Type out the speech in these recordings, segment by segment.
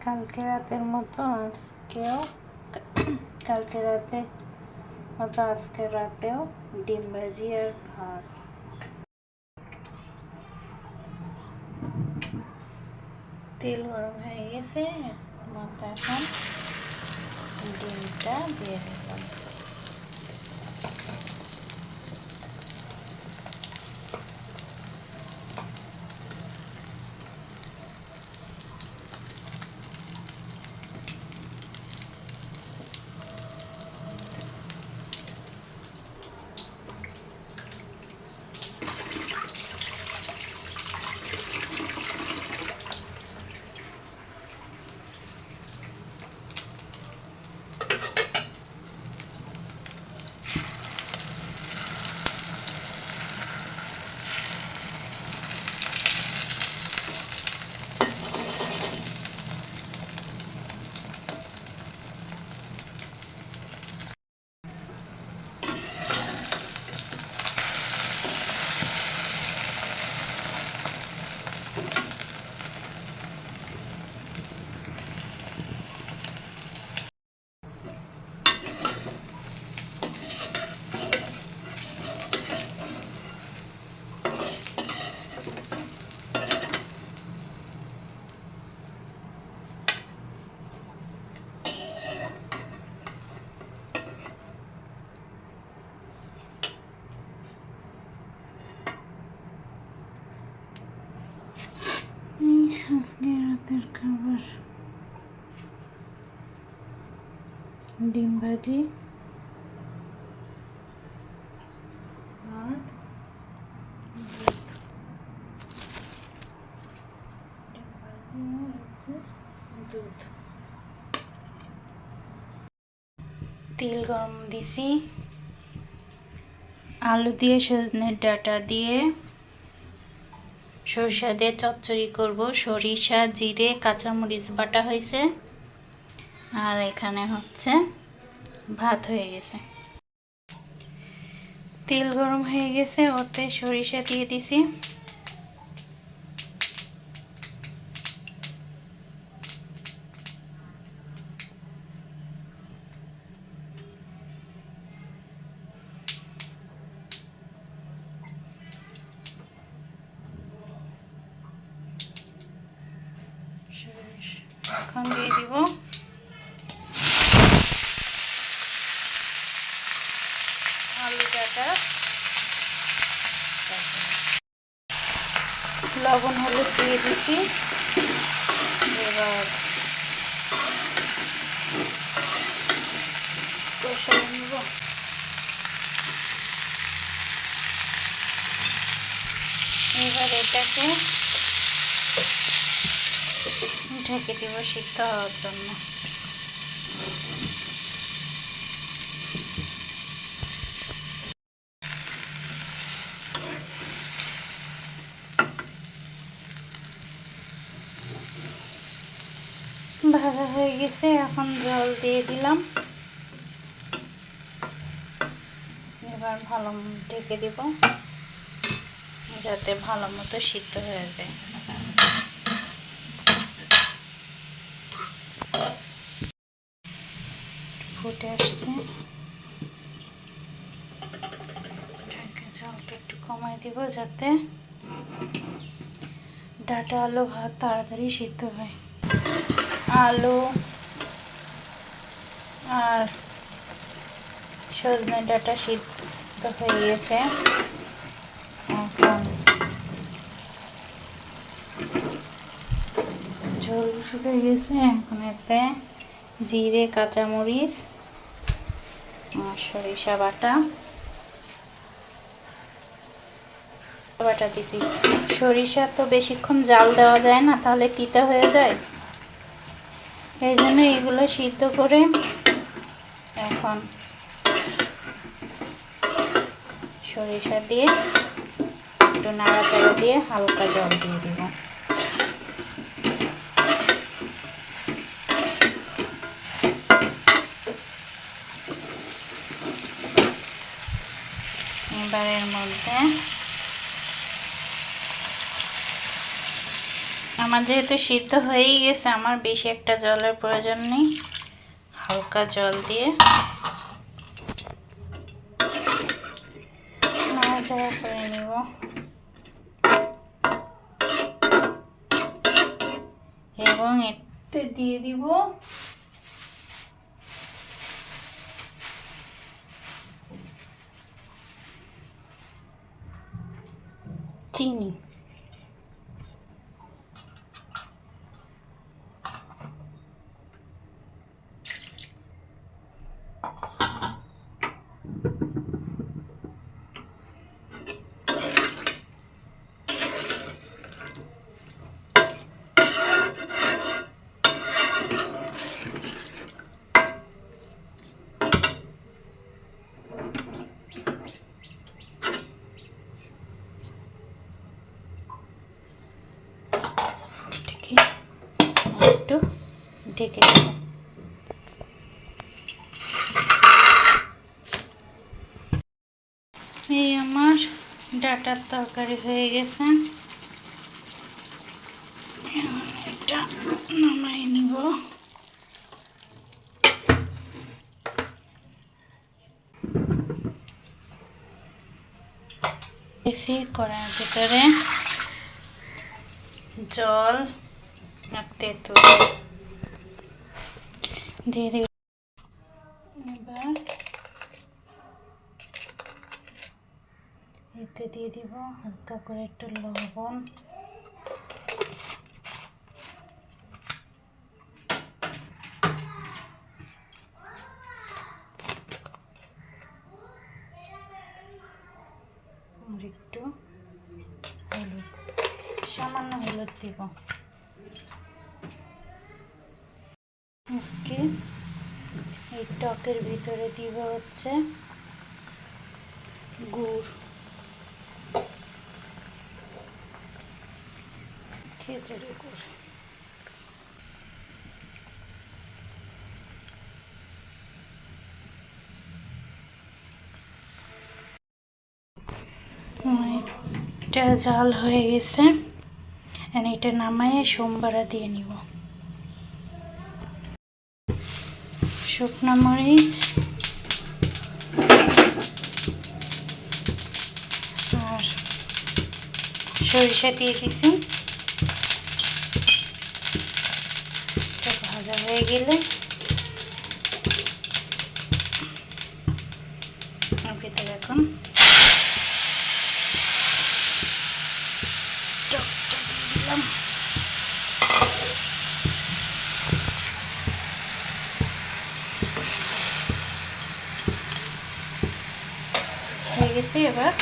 কালকে রাতের মতো আজকেও কালকে রাতে মতো আজকে রাতেও ডিম ভাজি আর ভাত তেল গরম হয়ে গেছে মতো এখন ডিমটা দিয়ে দিলাম এই আজকে রাতের খাবার ডিম ভাজি আর তেল গরম দিছি। আলু দিয়ে সজনের ডাটা দিয়ে। সরিষা দিয়ে চচ্চড়ি করব। সরিষা, জিরে, কাঁচামরিচ বাটা হয়েছে। আর এখানে হচ্ছে ভাত হয়ে গেছে। তেল গরম হয়ে গেছে, ওতে সরিষা দিয়ে দিছি। এখন দিয়ে দিব। আলু ডাটা লবণ হলুদ দিয়ে দিচ্ছি। এবার কষাই নিব। এবার এটাকে ঢেকে দিব সিদ্ধ হওয়ার জন্য। ভাজা হয়ে গেছে, এখন জল দিয়ে দিলাম। এবার ভালো ঢেকে দিব, যাতে ভালো মতো সিদ্ধ হয়ে যায়। ফুটে আসছে। জলটা একটু কমাই দিব যাতে ডাটা আলু ভাত তাড়াতাড়ি সিদ্ধ হয়। আলু আর সজনে ডাটা সিদ্ধ হয়ে গেছে। এখন ঝোল শুকিয়ে গেছে। এখন এতে জিরে, কাঁচামরিচ সরিষা বাটা। বাটা সরিষা তো বেশিক্ষণ জাল দেওয়া যায় না, তাহলে তিতা হয়ে যায়। এই জন্য এগুলো সিদ্ধ করে এখন সরিষা দিয়ে একটু নাড়াচাড়া দিয়ে হালকা জল দিয়ে দিব এবারের মধ্যে। আমার যেহেতু সিদ্ধ হয়েই গেছে, আমার বেশি একটা জলের প্রয়োজন নেই। হালকা জল দিয়ে। নাড়াচাড়া করে নিব। এবং এতে দিয়ে দিব Martini. ঢেকে দেব এই আমার ডাটার তরকারি হয়ে গেছে। এটা নামাই নিব। বেশি করার ভিতরে জল আর তেঁতুল। দিয়ে দিই এবার এতে দিয়ে দিব হালকা করে একটু লবণ। একটু হলুদ, সামান্য হলুদ দিব। আজকে এই টকের ভিতরে দিব হচ্ছে গুড়। খেজুরের গুড়। এটা জাল হয়ে গেছে। এটা নামাইয়ে সোমবারা দিয়ে নিব। শুকনো মরিচ আর সরিষা দিয়ে দিছি। ভাজা হয়ে গেলে ভিতরে এখন টকটা দিয়ে দিলাম হয়ে গেছে এবার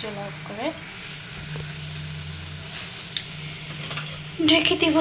চুলা অফ করে ঢেকে দিব।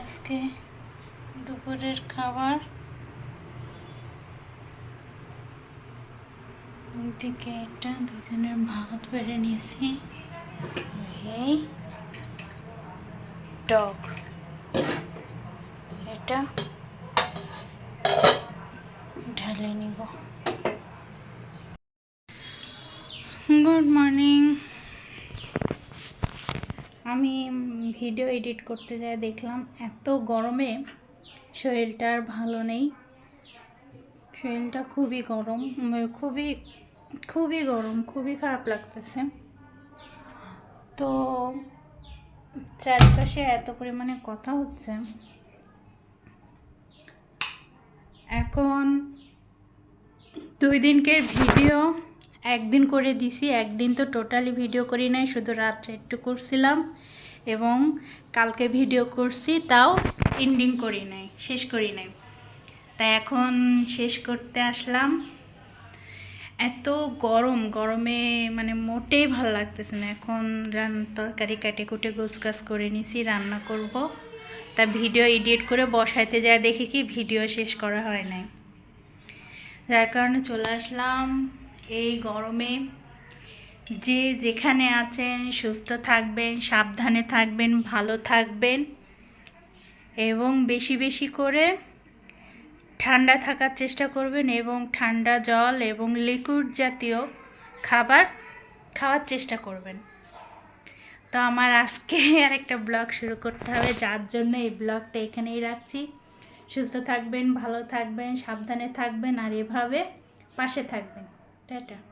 আজকে দুপুরের খাবার। ওইদিকে এটা দুজনের ভাত বেড়ে নিয়েছি। টক। এটা ঢালে নিব। গুড মর্নিং আমি ভিডিও এডিট করতে যাই, দেখলাম এত গরমে শরীরটা আর ভালো নেই। শরীরটা খুবই গরম, খুবই খুবই গরম, খুবই খারাপ লাগতেছে। তো চারপাশে এত পরিমাণে কথা হচ্ছে। এখন দুই দিনকের ভিডিও একদিন করে দিছি, একদিন তো টোটালি ভিডিও করি নাই, শুধু রাত্রে একটু করছিলাম এবং কালকে ভিডিও করছি, তাও এন্ডিং করি নাই, শেষ করি নাই। তাই এখন শেষ করতে আসলাম। এত গরম, গরমে মানে মোটেই ভালো লাগতেছে না। এখন রান তরকারি কাটে কুটে গোছগাছ করে নিছি, রান্না করব। তা ভিডিও এডিট করে বসাইতে যায় দেখি কি ভিডিও শেষ করা হয় নাই। যার কারণে চলে আসলাম। এই গরমে যে যেখানে আছেন, সুস্থ থাকবেন, সাবধানে থাকবেন, ভালো থাকবেন এবং বেশি বেশি করে ঠান্ডা থাকার চেষ্টা করবেন এবং ঠান্ডা জল এবং লিকুইড জাতীয় খাবার খাওয়ার চেষ্টা করবেন। তো আমার আজকে আর একটা ব্লগ শুরু করতে হবে, যার জন্য এই ব্লগটা এখানেই রাখছি। সুস্থ থাকবেন, ভালো থাকবেন, সাবধানে থাকবেন আর এভাবে পাশে থাকবেন। Tata.